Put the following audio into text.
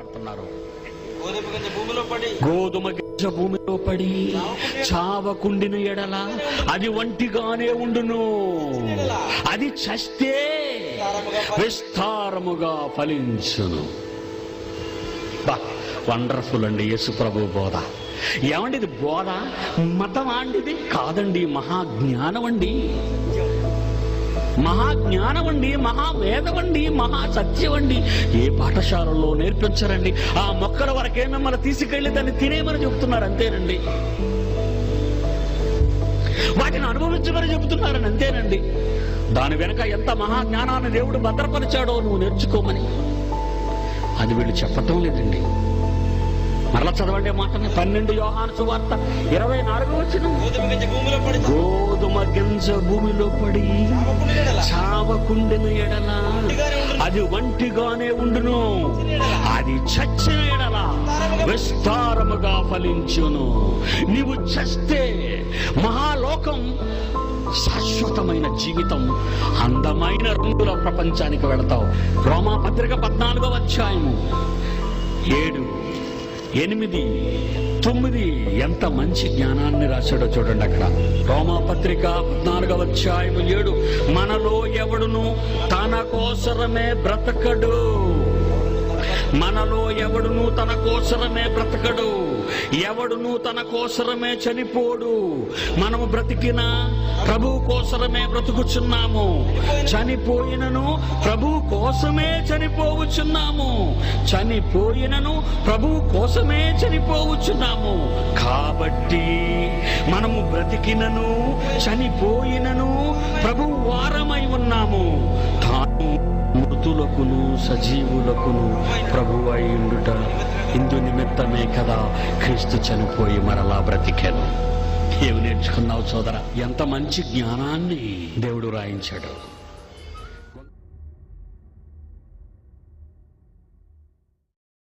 మాట్లాడుతున్నారు. గోధుమ గింజ భూమిలో పడి. చావకుండిన ఎడల అది వంటిగానే ఉండును. అది చస్తే విస్తారముగా ఫలించును. వండర్ఫుల్ అండి యేసు ప్రభు బోధ. ఏమండి ఇది బోధ? మతం ఆండిది కాదండి మహాజ్ఞానం అండి. మహాజ్ఞానం అండి మహావేదం అండి మహా సత్యం అండి ఏ పాఠశాలలో నేర్పించరండి? ఆ మొక్కల వరకే మిమ్మల్ని తీసుకెళ్ళి దాన్ని తినేమని చెప్తున్నారు అంతేనండి. వాటిని అనుభవించమని చెబుతున్నారని అంతేనండి. దాని వెనక ఎంత మహాజ్ఞానాన్ని దేవుడు భద్రపరిచాడో నువ్వు నేర్చుకోమని. అది వీళ్ళు చెప్పటం లేదండి. మరలా చదవండి మాటని. పన్నెండు యోహాను సువార్త ఇరవై నాలుగు వచ్చిన గోధుమ గింజ భూమిలో పడి చావకుండెను ఎడల. అది వంటిగానే ఉండును. అది చచ్చిన ఎడల. విస్తారముగా ఫలించును. నీవు చస్తే మహాలోకం శాశ్వతమైన జీవితం అందమైన రంగుల ప్రపంచానికి వెళతావు. రోమా పత్రిక పద్నాలుగో అధ్యాయము. ఏడు ఎనిమిది తొమ్మిది. ఎంత మంచి జ్ఞానాన్ని రాశాడో చూడండి అక్కడ. రోమాపత్రిక పద్నాలుగవ అధ్యాయము ఏడు. మనలో ఎవడును తన కోసరమే బ్రతకడు. మనలో ఎవడును తన కోసరమే బ్రతకడు. ఎవడును తన కోసరమే చనిపోడు? మనము బ్రతికిన ప్రభు కోసరమే బ్రతుకుచున్నాము. చనిపోయినను ప్రభు కోసమే చనిపోవచ్చున్నాము చనిపోయినను ప్రభు కోసమే చనిపోవచ్చున్నాము కాబట్టి మనము బ్రతికినను చనిపోయినను ప్రభు వారమై ఉన్నాము. మృతులకును సజీవులకును ప్రభు అయిండుట ఇందు నిమిత్తమే కదా క్రీస్తు చనిపోయి మరలా బ్రతికాను. ఏమి నేర్చుకున్నావు సోదర? ఎంత మంచి జ్ఞానాన్ని దేవుడు రాయించాడు.